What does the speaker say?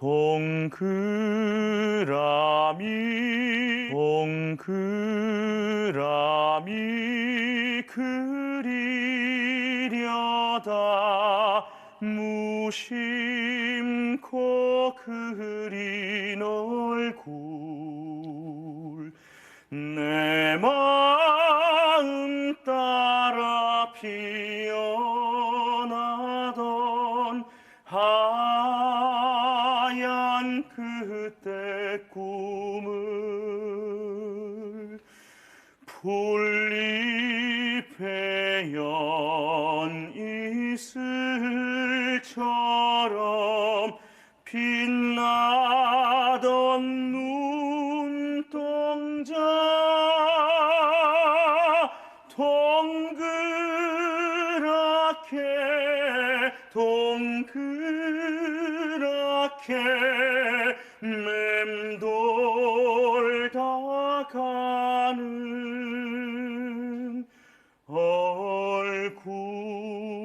동그라미 동그라미 그리려다 무심코 그린 얼굴 내 마음 따라 피어나던 하 얀 그때 꿈을 풀잎에 연 이슬처럼 빛나던 눈동자 동그랗게 동그랗게 my cool.